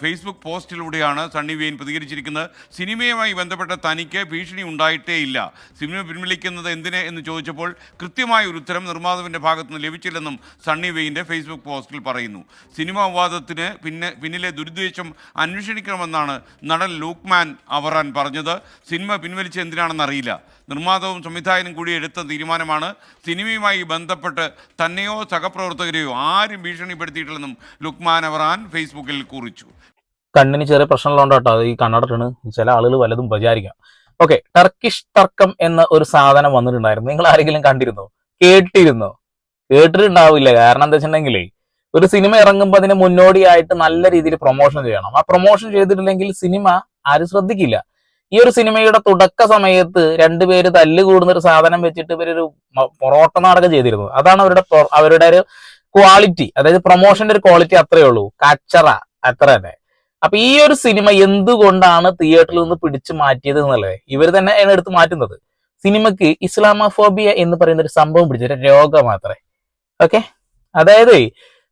Facebook പോസ്റ്റിലൂടെയാണ് സണ്ണി വെയിൻ പ്രതികരിച്ചിരിക്കുന്നത്. സിനിമയുമായി ബന്ധപ്പെട്ട തനിക്ക് ഭീഷണി ഉണ്ടായിട്ടേ ഇല്ല. സിനിമ പിൻവലിക്കുന്നത് എന്തിനെ എന്ന് ചോദിച്ചപ്പോൾ കൃത്യമായ ഒരു ഉത്തരം നിർമ്മാതാവിന്റെ ഭാഗത്തുനിന്ന് ലഭിച്ചില്ലെന്നും സണ്ണി വെയിന്റെ ഫേസ്ബുക്ക് പോസ്റ്റിൽ പറയുന്നു. സിനിമാ വിവാദത്തിന് പിന്നെ പിന്നിലെ ദുരുദ്ദേശം അന്വേഷിക്കണമെന്നാണ് നടൻ ലൂക്ക്മാൻ അവറാൻ പറഞ്ഞത്. സിനിമ പിൻവലിച്ച എന്തിനാണെന്ന് അറിയില്ല. നിർമ്മാതാവും സംവിധായകനും കൂടി എടുത്ത തീരുമാനമാണ് സിനിമയുമായി ബന്ധപ്പെട്ട് തന്നെയോ സഹപ്രവർത്തകരെയോ ആരും ഭീഷണിപ്പെടുത്തിയിട്ടില്ലെന്നും ലുക്മാൻ അവറാൻ ഫേസ്ബുക്കിൽ കുറിച്ചു. കണ്ണിന് ചെറിയ പ്രശ്നമുള്ളതുകൊണ്ട് ഈ കണ്ണടട്ടാണ് ചില ആളുകൾ വലതും വിചാരിക്കാം ഓക്കെ ടർക്കിഷ് തർക്കം എന്ന ഒരു സാധനം വന്നിട്ടുണ്ടായിരുന്നു. നിങ്ങൾ ആരെങ്കിലും കണ്ടിരുന്നോ? കേട്ടിരുന്നോ കേട്ടിട്ടുണ്ടാവില്ല. കാരണം എന്താ വെച്ചിട്ടുണ്ടെങ്കിലേ ഒരു സിനിമ ഇറങ്ങുമ്പോൾ അതിന് മുന്നോടിയായിട്ട് നല്ല രീതിയിൽ പ്രൊമോഷൻ ചെയ്യണം. ആ പ്രൊമോഷൻ ചെയ്തിട്ടില്ലെങ്കിൽ സിനിമ ആരും ശ്രദ്ധിക്കില്ല. ഈ ഒരു സിനിമയുടെ തുടക്ക സമയത്ത് രണ്ടുപേര് തല്ല് കൂടുന്ന ഒരു സാധനം വെച്ചിട്ട് ഇവരൊരു പൊറോട്ട നാടകം ചെയ്തിരുന്നു അതാണ് അവരുടെ അവരുടെ ഒരു ക്വാളിറ്റി അതായത് പ്രൊമോഷന്റെ ഒരു ക്വാളിറ്റി അത്രയേ ഉള്ളൂ. കച്ചറ അത്ര തന്നെ. അപ്പൊ ഈ ഒരു സിനിമ എന്തുകൊണ്ടാണ് തിയേറ്ററിൽ നിന്ന് പിടിച്ചു മാറ്റിയത് എന്നുള്ളത്? ഇവർ തന്നെ അതിനെ എടുത്ത് മാറ്റുന്നത്. സിനിമക്ക് ഇസ്ലാമോഫോബിയ എന്ന് പറയുന്ന ഒരു സംഭവം പിടിച്ച ഒരു രോഗം മാത്രമേ. ഓക്കെ? അതായത്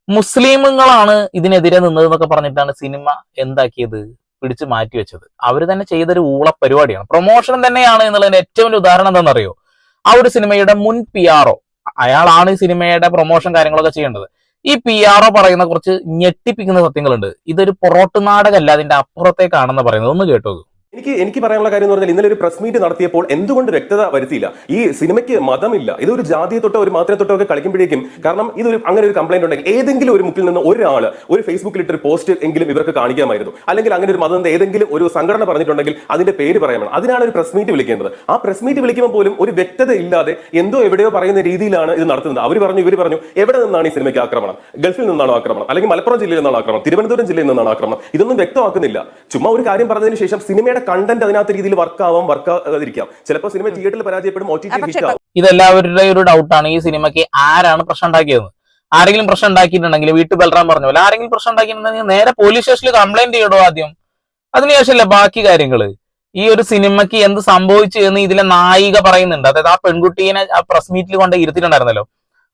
മുസ്ലിമുകളാണ് ഇതിനെതിരെ നിന്നതെന്നൊക്കെ പറഞ്ഞിട്ടാണ് സിനിമ എന്താക്കിയത്? പിടിച്ചു മാറ്റി വെച്ചത്. അവർ തന്നെ ചെയ്തൊരു ഊള പരിപാടിയാണ്. പ്രൊമോഷൻ തന്നെയാണ് എന്നുള്ളതിന് ഏറ്റവും വലിയ ഉദാഹരണം എന്താണെന്നറിയോ? ആ ഒരു സിനിമയുടെ മുൻ പി ആർഒ അയാളാണ് ഈ സിനിമയുടെ പ്രൊമോഷൻ കാര്യങ്ങളൊക്കെ ചെയ്യേണ്ടത്. ഈ പി ആർ പറയുന്ന കുറച്ച് ഞെട്ടിപ്പിക്കുന്ന സത്യങ്ങളുണ്ട്. ഇതൊരു പൊറോട്ട് നാടകമല്ല അതിന്റെ അപ്പുറത്തേക്കാണെന്ന് പറയുന്നത്. ഒന്ന് കേട്ടോ എനിക്ക് എനിക്ക് പറയാനുള്ള കാര്യം എന്ന് പറഞ്ഞാൽ ഇന്നലെ ഒരു പ്രസ് മീറ്റ് നടത്തിയപ്പോൾ എന്തുകൊണ്ട് വ്യക്തത വരുത്തിയില്ല. ഈ സിനിമയ്ക്ക് മതമില്ല. ഇതൊരു ജാതിയെ തൊട്ടോ ഒരു മാത്രയെ തൊട്ടോ ഒക്കെ കളിക്കുമ്പോഴേക്കും കാരണം ഇതൊരു അങ്ങനെ ഒരു കംപ്ലൈന്റ് ഉണ്ടെങ്കിൽ ഏതെങ്കിലും ഒരു മുക്കിൽ നിന്ന് ഒരാൾ ഒരു ഫേസ്ബുക്കിൽ ഇട്ടൊരു പോസ്റ്റ് എങ്കിലും ഇവർക്ക് കാണിക്കാമായിരുന്നു. അല്ലെങ്കിൽ അങ്ങനെ ഒരു മതം ഏതെങ്കിലും ഒരു സംഘടന പറഞ്ഞിട്ടുണ്ടെങ്കിൽ അതിന്റെ പേര് പറയാമോ അതിനാണ് ഒരു പ്രസ് മീറ്റ് വിളിക്കേണ്ടത്. ആ പ്രസ് മീറ്റ് വിളിക്കുമ്പോൾ പോലും ഒരു വ്യക്തത ഇല്ലാതെ എന്തോ എവിടെയോ പറയുന്ന രീതിയിലാണ് ഇത് നടത്തുന്നത്. അവർ പറഞ്ഞു ഇവർ പറഞ്ഞു എവിടെ നിന്നാണ് ഈ സിനിമയ്ക്ക് ആക്രമണം? ഗൾഫിൽ നിന്നാണോ ആക്രമണം? അല്ലെങ്കിൽ മലപ്പുറം ജില്ലയിൽ നിന്നാണോ ആക്രമണം? തിരുവനന്തപുരം ജില്ലയിൽ നിന്നാണോ ആക്രമണം? ഇതൊന്നും വ്യക്തമാക്കുന്നില്ല. ചുമ്മാ ഒരു കാര്യം പറഞ്ഞതിന് ശേഷം സിനിമയുടെ കണ്ടന്റ് അതിനകത്ത് രീതിയിൽ വർക്ക് ആവാം വർക്ക് ആകാതിരിക്കാം ചിലപ്പോൾ സിനിമ തിയേറ്ററിൽ പരാജയപ്പെടും ഒ ടി ഇതെല്ലാവരുടെ ഒരു ഡൗട്ടാണ് ഈ സിനിമയ്ക്ക് ആരാണ് പ്രശ്നം ഉണ്ടാക്കിയത് ആരെങ്കിലും പ്രശ്നം ഉണ്ടാക്കിയിട്ടുണ്ടെങ്കിൽ വീട്ടിൽ ബൽറാം പറഞ്ഞ പോലെ ആരെങ്കിലും പ്രശ്നം ഉണ്ടാക്കിയിട്ടുണ്ടെങ്കിൽ നേരെ പോലീസ് സ്റ്റേഷനിൽ കംപ്ലൈന്റ് ചെയ്യടോ ആദ്യം. അതിനുശേഷമല്ലേ ബാക്കി കാര്യങ്ങൾ? ഈ ഒരു സിനിമയ്ക്ക് എന്ത് സംഭവിച്ചു എന്ന് ഇതിലെ നായിക പറയുന്നുണ്ട്. അതായത് ആ പെൺകുട്ടീനെ ആ പ്രസ് മീറ്റിൽ കൊണ്ട് ഇരുത്തിയിട്ടുണ്ടായിരുന്നല്ലോ.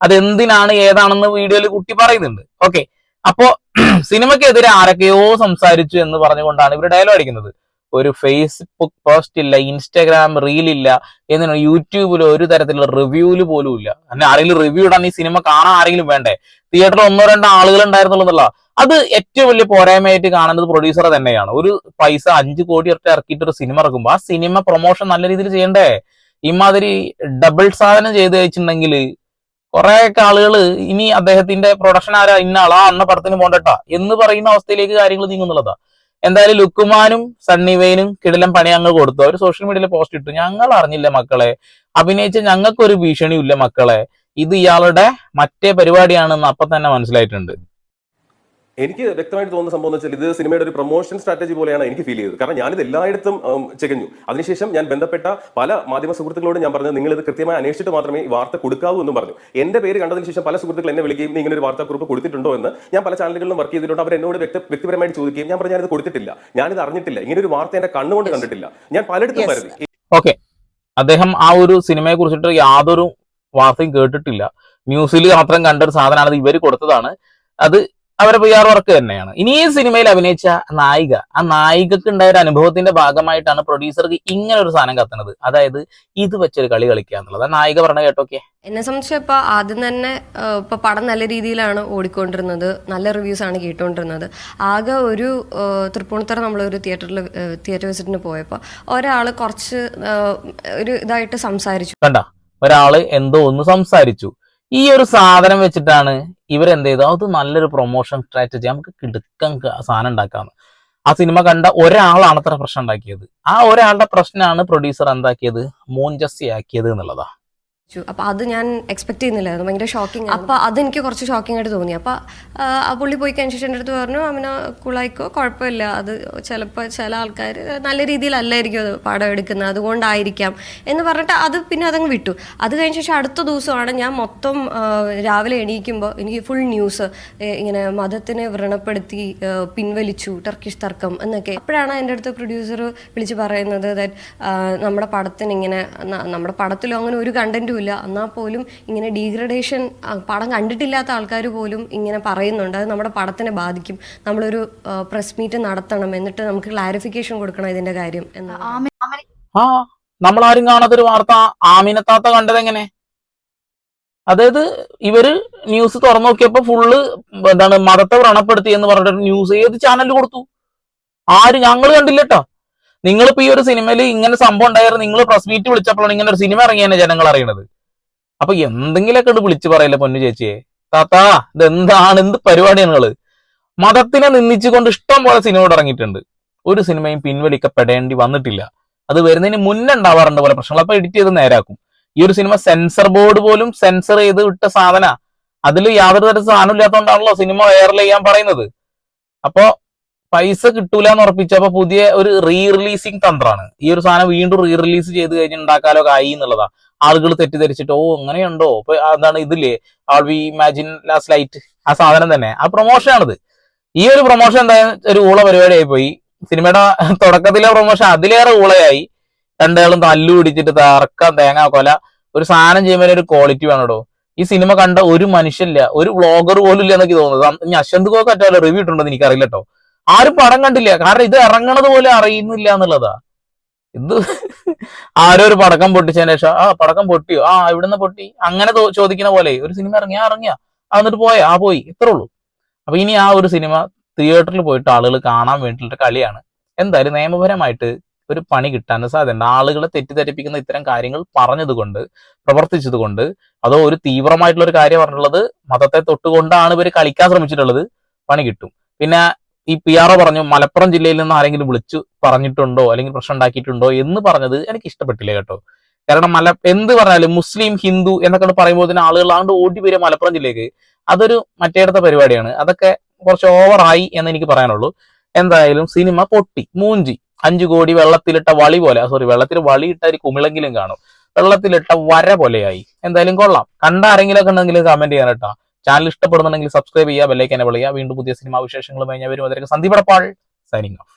അതെന്തിനാണ് ഏതാണെന്ന് വീഡിയോയിൽ കുട്ടി പറയുന്നുണ്ട്. ഓക്കെ. അപ്പോ സിനിമയ്ക്കെതിരെ ആരൊക്കെയോ സംസാരിച്ചു എന്ന് പറഞ്ഞുകൊണ്ടാണ് ഇവർ ഡയലോഗ് അടിക്കുന്നത്. ഒരു ഫേസ്ബുക്ക് പോസ്റ്റ് ഇല്ല ഇൻസ്റ്റാഗ്രാം റീൽ ഇല്ല എന്തിനാ യൂട്യൂബിൽ ഒരു തരത്തിലുള്ള റിവ്യൂൽ പോലും ഇല്ല. അന്നെ ആരെങ്കിലും റിവ്യൂ ഇടാൻ ഈ സിനിമ കാണാൻ ആരെങ്കിലും വേണ്ടേ? തിയേറ്ററിൽ ഒന്നോ രണ്ടോ ആളുകൾ ഉണ്ടായിരുന്നുള്ളതല്ല. അത് ഏറ്റവും വലിയ പോരായ്മയായിട്ട് കാണുന്നത് പ്രൊഡ്യൂസർ തന്നെയാണ്. ഒരു പൈസ അഞ്ചു കോടി ഒറ്റ ഇറക്കിയിട്ട് ഒരു സിനിമ ഇറക്കുമ്പോൾ ആ സിനിമ പ്രൊമോഷൻ നല്ല രീതിയിൽ ചെയ്യണ്ടേ? ഇമാതിരി ഡബിൾ സാധനം ചെയ്ത് വെച്ചിട്ടുണ്ടെങ്കിൽ കുറെ ആളുകൾ ഇനി അദ്ദേഹത്തിന്റെ പ്രൊഡക്ഷൻ ആരാ? ഇന്ന ആളാ? അന്ന പടത്തിന് പോണ്ടട്ടാ എന്ന് പറയുന്ന അവസ്ഥയിലേക്ക് കാര്യങ്ങൾ നീങ്ങുന്നുള്ളതാ. എന്തായാലും ലുക്കുമാനും സണ്ണിവൈനും കിടിലം പണി അങ്ങ് കൊടുത്തു. അവർ സോഷ്യൽ മീഡിയയിൽ പോസ്റ്റ് ഇട്ടു. ഞങ്ങൾ അറിഞ്ഞില്ല മക്കളെ. അഭിനയിച്ച ഞങ്ങൾക്കൊരു ഭീഷണിയില്ല മക്കളെ. ഇത് ഇയാളുടെ മറ്റേ പരിപാടിയാണെന്ന് അപ്പൊ തന്നെ മനസ്സിലായിട്ടുണ്ട്. എനിക്ക് വ്യക്തമായിട്ട് തോന്നുന്ന സംഭവം എന്ന് വെച്ചാൽ ഇത് സിനിമയുടെ ഒരു പ്രൊമോഷൻ സ്ട്രാറ്റജി പോലെയാണ് എനിക്ക് ഫീൽ ചെയ്തത്. കാരണം ഞാനിത് എല്ലായിടത്തും ചെകഞ്ഞു. അതിനുശേഷം ഞാൻ ബന്ധപ്പെട്ട പല മാധ്യമ സുഹൃത്തുക്കളോട് ഞാൻ പറഞ്ഞത് നിങ്ങൾ ഇത് കൃത്യമായി അന്വേഷിച്ചിട്ട് മാത്രമേ ഈ വാർത്ത കൊടുക്കാവൂ എന്നും പറഞ്ഞു. എന്റെ പേര് കണ്ടതിന് ശേഷം പല സുഹൃത്തുക്കൾ എന്നെ വിളിക്കുകയും "നീ ഇങ്ങനെ ഒരു വാർത്താക്കുറിപ്പ് കൊടുത്തിട്ടുണ്ടോ എന്ന് ഞാൻ പല ചാനലുകളിലും വർക്ക് ചെയ്തിട്ടുണ്ട്. അവർ എന്നോട് വ്യക്തി വ്യക്തിപരമായിട്ട് ചോദിക്കുകയും ഞാൻ പറഞ്ഞു ഇത് കൊടുത്തിട്ടില്ല. ഞാനിത് അറിഞ്ഞിട്ടില്ല. ഇങ്ങനെ ഒരു വാർത്ത എന്റെ കണ്ണുകൊണ്ട് കണ്ടിട്ടില്ല. ഞാൻ പലയിടത്തും പറഞ്ഞു ഓക്കെ അദ്ദേഹം ആ ഒരു സിനിമയെ കുറിച്ചിട്ട് യാതൊരു വാർത്തയും കേട്ടിട്ടില്ല. ന്യൂസിൽ മാത്രം കണ്ട ഒരു സാധനമാണ് ഇവർ കൊടുത്തതാണ്. അത് അവരെ പി ആർ വർക്ക് തന്നെയാണ്. ഇനി ഈ സിനിമയിൽ അഭിനയിച്ച നായിക ആ നായികക്ക് ഉണ്ടായ ഒരു അനുഭവത്തിന്റെ ഭാഗമായിട്ടാണ് പ്രൊഡ്യൂസർക്ക് ഇങ്ങനെ ഒരു സാധനം കത്തുന്നത് അതായത് ഇത് വെച്ചൊരു കളി കളിക്കുക എന്നുള്ളത്. ആ നായിക പറഞ്ഞ കേട്ടോക്കെ എന്നെ സംബന്ധിച്ച് ഇപ്പൊ ആദ്യം തന്നെ ഇപ്പൊ പടം നല്ല രീതിയിലാണ് ഓടിക്കൊണ്ടിരുന്നത്. നല്ല റിവ്യൂസ് ആണ് കേട്ടുകൊണ്ടിരുന്നത് ആകെ ഒരു തൃപ്പൂണിത്തറ നമ്മളൊരു തിയേറ്ററിൽ തിയേറ്റർ വിസിറ്റിന് പോയപ്പോൾ ഒരാൾ കുറച്ച് ഒരു ഇതായിട്ട് സംസാരിച്ചു. കണ്ട ഒരാൾ എന്തോ ഒന്ന് സംസാരിച്ചു. ഈ ഒരു സാധനം വെച്ചിട്ടാണ് ഇവർ എന്ത് ചെയ്തു അത് നല്ലൊരു പ്രൊമോഷൻ സ്ട്രാറ്റജി നമുക്ക് കിടുക്കം സാധനം ഉണ്ടാക്കാന്ന്. ആ സിനിമ കണ്ട ഒരാളാണ് അത്ര പ്രശ്നം ഉണ്ടാക്കിയത്. ആ ഒരാളുടെ പ്രശ്നമാണ് പ്രൊഡ്യൂസർ എന്താക്കിയത്? മൂഞ്ചസ്സി ആക്കിയത് എന്നുള്ളതാ. അപ്പൊ അത് ഞാൻ എക്സ്പെക്ട് ചെയ്യുന്നില്ലായിരുന്നു ഭയങ്കര ഷോക്കിംഗ് അപ്പൊ അതെനിക്ക് കുറച്ച് ഷോക്കിംഗ് ആയിട്ട് തോന്നി. അപ്പൊ ആ, പുള്ളി പോയി കഴിഞ്ഞ ശേഷം എന്റെ അടുത്ത് പറഞ്ഞു അവന് കുളായിക്കോ? കുഴപ്പമില്ല. അത് ചിലപ്പോൾ ചില ആൾക്കാർ നല്ല രീതിയിലല്ലായിരിക്കും അത് പടം എടുക്കുന്നത്. അതുകൊണ്ടായിരിക്കാം. എന്ന് പറഞ്ഞിട്ട് അത് പിന്നെ അതങ്ങ് വിട്ടു. അത് കഴിഞ്ഞ ശേഷം അടുത്ത ദിവസമാണ് ഞാൻ മൊത്തം രാവിലെ എണീക്കുമ്പോൾ എനിക്ക് ഫുൾ ന്യൂസ് ഇങ്ങനെ മതത്തിനെ വ്രണപ്പെടുത്തി പിൻവലിച്ചു ടർക്കിഷ് തർക്കം എന്നൊക്കെ. അപ്പോഴാണ് എന്റെ അടുത്ത് പ്രൊഡ്യൂസർ വിളിച്ച് പറയുന്നത് ദാറ്റ് നമ്മുടെ പടത്തിന് ഇങ്ങനെ നമ്മുടെ പടത്തിലും അങ്ങനെ ഒരു കണ്ടന്റും പോലുമില്ല എന്നാൽ പോലും ഇങ്ങനെ ഡീഗ്രഡേഷൻ പടം കണ്ടിട്ടില്ലാത്ത ആൾക്കാർ പോലും ഇങ്ങനെ പറയുന്നുണ്ട്. അത് നമ്മുടെ പടത്തിനെ ബാധിക്കും. നമ്മളൊരു പ്രസ് മീറ്റ് നടത്തണം എന്നിട്ട് നമുക്ക് ക്ലാരിഫിക്കേഷൻ കൊടുക്കണം ഇതിന്റെ കാര്യം എന്ന് ആ നമ്മളാരും കാണാത്തൊരു വാർത്ത ആമിനത്താത്ത കണ്ടത് എങ്ങനെ? അതായത് ഇവർ ന്യൂസ് തുറന്നു നോക്കിയപ്പോ ഫുള്ള് എന്താണ് മതത്തെ വ്രണപ്പെടുത്തി എന്ന് പറഞ്ഞിട്ട് ന്യൂസ് ഏത് ചാനലിൽ കൊടുത്തു? ആര് ഞങ്ങൾ കണ്ടില്ല കേട്ടോ നിങ്ങളിപ്പോ ഈ ഒരു സിനിമയിൽ ഇങ്ങനെ സംഭവം ഉണ്ടായിരുന്നു നിങ്ങൾ പ്രസ് മീറ്റ് വിളിച്ചപ്പോഴാണ് ഇങ്ങനെ ഒരു സിനിമ ഇറങ്ങിയാണ് ജനങ്ങൾ അറിയണത്. അപ്പൊ എന്തെങ്കിലുമൊക്കെ ഉണ്ട് വിളിച്ചു പറയല്ലേ പൊന്നു ചേച്ചിയെ? താത്താ ഇത് എന്താണ് എന്ത് പരിപാടിയാണ് നിങ്ങൾ? മതത്തിനെ നിന്നിച്ചുകൊണ്ട് ഇഷ്ടം പോലെ സിനിമ ഇറങ്ങിയിട്ടുണ്ട്. ഒരു സിനിമയും പിൻവലിക്കപ്പെടേണ്ടി വന്നിട്ടില്ല. അത് വരുന്നതിന് മുന്നേ ഉണ്ടാവാറുണ്ട് പോലെ പ്രശ്നങ്ങൾ. അപ്പൊ എഡിറ്റ് ചെയ്ത് നേരാക്കും. ഈ ഒരു സിനിമ സെൻസർ ബോർഡ് പോലും സെൻസർ ചെയ്ത് വിട്ട സാധന. അതിൽ യാതൊരു തരം സാധനം ഇല്ലാത്തതുകൊണ്ടാണല്ലോ സിനിമ വൈറൽ ചെയ്യാൻ പറയുന്നത്. അപ്പോ പൈസ കിട്ടൂല എന്ന് ഉറപ്പിച്ചപ്പോ പുതിയ ഒരു റീ റിലീസിങ് തന്ത്രമാണ് ഈ ഒരു സാധനം വീണ്ടും റീ റിലീസ് ചെയ്ത് കഴിഞ്ഞ് ഉണ്ടാക്കാലോ ആയി എന്നുള്ളതാ. ആളുകൾ തെറ്റിദ്ധരിച്ചിട്ട് ഓ അങ്ങനെയുണ്ടോ? ഇപ്പൊ അതാണ് ഇതില്ലേ all we imagine last light ആ സാധനം തന്നെ. ആ പ്രൊമോഷൻ ആണിത്. ഈ ഒരു പ്രൊമോഷൻ എന്തായാലും ഒരു ഊള പരിപാടിയായി പോയി സിനിമയുടെ തുടക്കത്തിലെ പ്രൊമോഷൻ അതിലേറെ ഊളയായി. രണ്ടാളും തല്ലു പിടിച്ചിട്ട് തറക്കം തേങ്ങ കൊല ഒരു സാധനം ചെയ്യുമ്പോൾ ഒരു ക്വാളിറ്റി വേണോ ഈ സിനിമ കണ്ട ഒരു മനുഷ്യല്ല ഒരു വ്ളോഗർ പോലും ഇല്ല എന്നൊക്കെ തോന്നുന്നത് ഇനി അശ്വന്ത് ഗോക്ക് റിവ്യൂ ഇട്ടുണ്ടെന്ന് എനിക്കറിയില്ല കേട്ടോ ആരും പടം കണ്ടില്ല. കാരണം ഇത് ഇറങ്ങണത് പോലെ അറിയുന്നില്ല എന്നുള്ളതാ. ഇത് ആരോ ഒരു പടക്കം പൊട്ടിച്ചതിന് ശേഷം ആ പടക്കം പൊട്ടിയോ? ആ ഇവിടുന്ന് പൊട്ടി. അങ്ങനെ ചോദിക്കുന്ന പോലെ ഒരു സിനിമ ഇറങ്ങിയാ ഇറങ്ങിയ. ആ എന്നിട്ട് പോയ ആ പോയി. ഇത്രേ ഉള്ളൂ. അപ്പൊ ഇനി ആ ഒരു സിനിമ തിയേറ്ററിൽ പോയിട്ട് ആളുകൾ കാണാൻ വേണ്ടിയിട്ടുള്ള കളിയാണ്. എന്തായാലും നിയമപരമായിട്ട് ഒരു പണി കിട്ടാൻ സാധ്യതയുണ്ട്. ആളുകളെ തെറ്റിദ്ധരിപ്പിക്കുന്ന ഇത്തരം കാര്യങ്ങൾ പറഞ്ഞതുകൊണ്ട് പ്രവർത്തിച്ചതുകൊണ്ട് അതോ ഒരു തീവ്രമായിട്ടുള്ള ഒരു കാര്യം പറഞ്ഞിട്ടുള്ളത് മതത്തെ തൊട്ടുകൊണ്ടാണ് ഇവർ കളിക്കാൻ ശ്രമിച്ചിട്ടുള്ളത് പണി കിട്ടും. പിന്നെ ഈ പി ആർ പറഞ്ഞു മലപ്പുറം ജില്ലയിൽ നിന്ന് ആരെങ്കിലും വിളിച്ചു പറഞ്ഞിട്ടുണ്ടോ അല്ലെങ്കിൽ പ്രശ്നം ഉണ്ടാക്കിയിട്ടുണ്ടോ എന്ന് പറഞ്ഞത് എനിക്ക് ഇഷ്ടപ്പെട്ടില്ല കേട്ടോ. കാരണം മല എന്ത് പറഞ്ഞാലും മുസ്ലിം ഹിന്ദു എന്നൊക്കെ പറയുമ്പോൾ തന്നെ ആളുകൾ ആണ്ട് ഓടി വരിക മലപ്പുറം ജില്ലയ്ക്ക് അതൊരു മറ്റേടത്തെ പരിപാടിയാണ്. അതൊക്കെ കുറച്ച് ഓവറായി എന്ന് എനിക്ക് പറയാനുള്ളൂ. എന്തായാലും സിനിമ പൊട്ടി. മൂഞ്ചി. അഞ്ചു കോടി വെള്ളത്തിലിട്ട വളി പോലെ സോറി വെള്ളത്തിൽ വളി ഇട്ട ഒരു കുമിളെങ്കിലും കാണും. വെള്ളത്തിലിട്ട വര പോലെയായി. എന്തായാലും കൊള്ളാം. കണ്ട ആരെങ്കിലും ഒക്കെ കമന്റ് ചെയ്യാൻ കേട്ടോ. ചാനൽ ഇഷ്ടപ്പെടുന്നുണ്ടെങ്കിൽ സബ്സ്ക്രൈബ് ചെയ്യുക ബെല്ലൈക്കനെ വിളിക്കുക. വീണ്ടും പുതിയ സിനിമാ വിശേഷങ്ങളുമായി ഞാൻ വരും അതിലേക്ക് സന്ദീപ് സൈനിങ് ഓഫ്